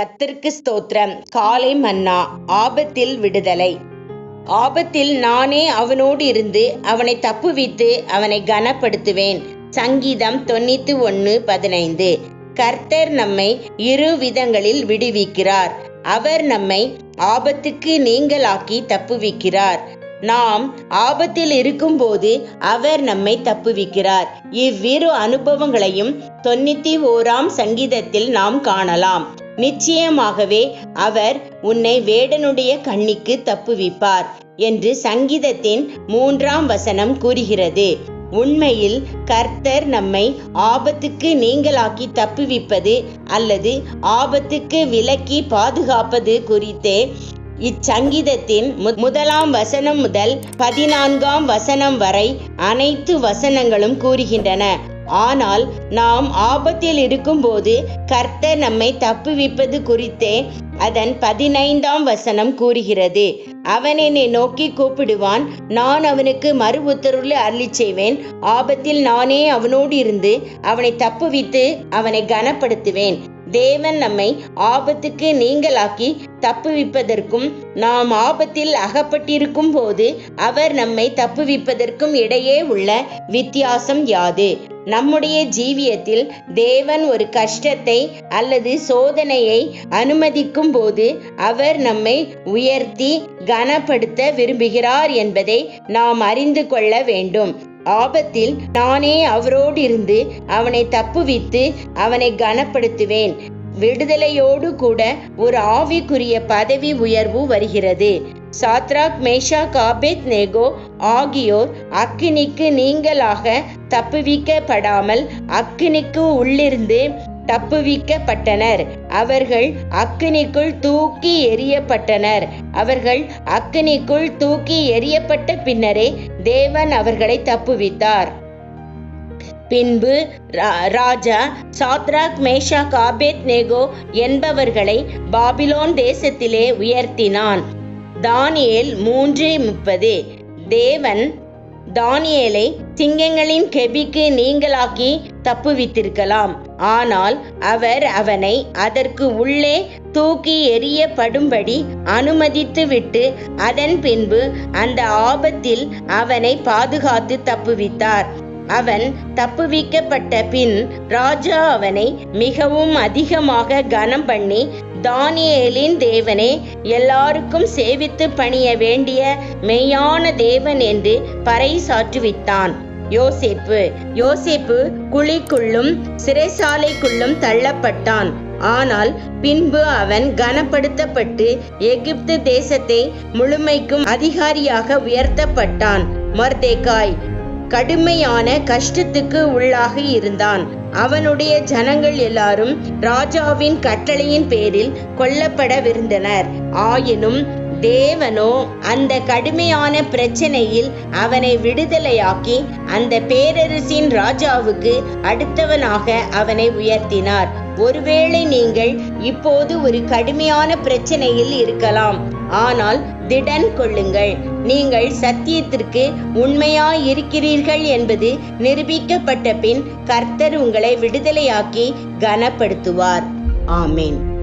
கத்திற்கு ஸ்தோத்திரம். காலை மன்னா ஆபத்தில் விடுதலை. ஆபத்தில் நானே அவனோடு இருந்து அவனை தப்புவித்து அவனை கனப்படுத்துவேன். சங்கீதம் தொண்ணூத்தி ஒன்று பதினைந்து. கர்த்தர் நம்மை இரு விதங்களில் விடுவிக்கிறார். அவர் நம்மை ஆபத்துக்கு நீங்களாக்கி தப்புவிக்கிறார். நாம் ஆபத்தில் இருக்கும்போது அவர் நம்மை தப்புவிக்கிறார். இவ்விரு அனுபவங்களையும் தொண்ணூத்தி ஓராம் சங்கீதத்தில் நாம் காணலாம். நிச்சயமாகவே அவர் உன்னை வேடனுடைய கண்ணிக்கு தப்புவிப்பார் என்று சங்கீதத்தின் மூன்றாம் வசனம் கூறுகிறது. உண்மையில் கர்த்தர் நம்மை ஆபத்துக்கு நீங்களாக்கி தப்புவிப்பது அல்லது ஆபத்துக்கு விலக்கி பாதுகாப்பது குறித்தே இச்சங்கீதத்தின் மு- முதலாம் வசனம் முதல் பதினான்காம் வசனம் வரை அனைத்து வசனங்களும் கூறுகின்றன. ஆனால் நாம் ஆபத்தில் இருக்கும்போது கர்த்தர் நம்மை தப்புவிப்பது குறித்தே அதன் பதினைந்தாம் வசனம் கூறுகிறது. அவன் என்னை நோக்கி கூப்பிடுவான் நான் அவனுக்கு மறு உத்தரவு அருளி செய்வேன் ஆபத்தில் நானே அவனோடு இருந்து அவனை தப்புவித்து அவனை கனப்படுத்துவேன். தேவன் நம்மை ஆபத்துக்கு நீங்களாக்கி தப்புவிப்பதற்கும் நாம் ஆபத்தில் அகப்பட்டிருக்கும் போது அவர் நம்மை தப்புவிப்பதற்கும் இடையே உள்ள வித்தியாசம் யாது? நம்முடைய ஜீவியத்தில் தேவன் ஒரு கஷ்டத்தை அல்லது சோதனையை அனுமதிக்கும் போது அவர் நம்மை உயர்த்தி கனப்படுத்த விரும்புகிறார் என்பதை நாம் அறிந்து கொள்ள வேண்டும். ஆபத்தில் நானே அவரோடு இருந்து அவனை தப்புவித்து அவனை கனப்படுத்துவேன். விடுதலையோடு கூட ஒரு ஆவிக்குரிய பதவி உயர்வு வருகிறது. சாத்ராக் மேஷா காபேத் நேகோ ஆகியோர் அக்கினிக்கு நீங்களாக தப்புவிக்கப்படாமல் அக்கினிக்கு உள்ளிருந்து தப்புவிக்கப்பட்டனர். அவர்கள் அக்கினிக்குள் தூக்கி எறியப்பட்டனர். அவர்கள் அக்கினிக்குள் தூக்கி எறியப்பட்ட பின்னரே தேவன் அவர்களை தப்புவித்தார். பின்பு ரா- ராஜா சாத்ராக் மேஷா காபேத் நேகோ என்பவர்களை பாபிலோன் தேசத்திலே உயர்த்தினான். தானியேல் மூன்று முப்பது. தேவன் தானியேலை சிங்கங்களின் கெபிக்கு நீங்களாக்கி தப்புவித்திருக்கலாம். ஆனால் அவர் அவனை அதற்கு உள்ளே தூக்கி எறியப்படும்படி அனுமதித்துவிட்டு அதன் பின்பு அந்த ஆபத்தில் அவனை பாதுகாத்து தப்புவித்தார். அவன் தப்புவிக்கப்பட்ட பின் ராஜா அவனை மிகவும் அதிகமாக கனம் பண்ணி தானியேலின் தேவனே எல்லாருக்கும் சேவித்து பணிய வேண்டிய மெய்யான தேவன் என்று பறைசாற்றுவித்தான் யோசேப்பு. யோசேப்பு குழிக்குள்ளும் சிறைசாலைக்குள்ளும் தள்ளப்பட்டான். ஆனால் பின்பு அவன் கனப்படுத்தப்பட்டு எகிப்து தேசத்தை முழுமைக்கும் அதிகாரியாக உயர்த்தப்பட்டான். மர்தேகாய் கடுமையான கஷ்டத்துக்கு உள்ளாக இருந்தான். அவனுடைய ஜனங்கள் எல்லாரும் ராஜாவின் கட்டளையின் பேரில் கொல்லப்படவிருந்தனர். ஆயினும் தேவனோ அந்த கடுமையான பிரச்சனையில் அவனை விடுதலையாக்கி அந்த பேரரசின் ராஜாவுக்கு அடுத்தவனாக அவனை உயர்த்தினார். ஒருவேளை நீங்கள் இப்போது ஒரு கடுமையான பிரச்சனையில் இருக்கலாம். ஆனால் திடன் கொள்ளுங்கள். நீங்கள் சத்தியத்திற்கு உண்மையாய் இருக்கிறீர்கள் என்பது நிரூபிக்கப்பட்ட பின் கர்த்தர் உங்களை விடுதலையாக்கி கனப்படுத்துவார். ஆமேன்.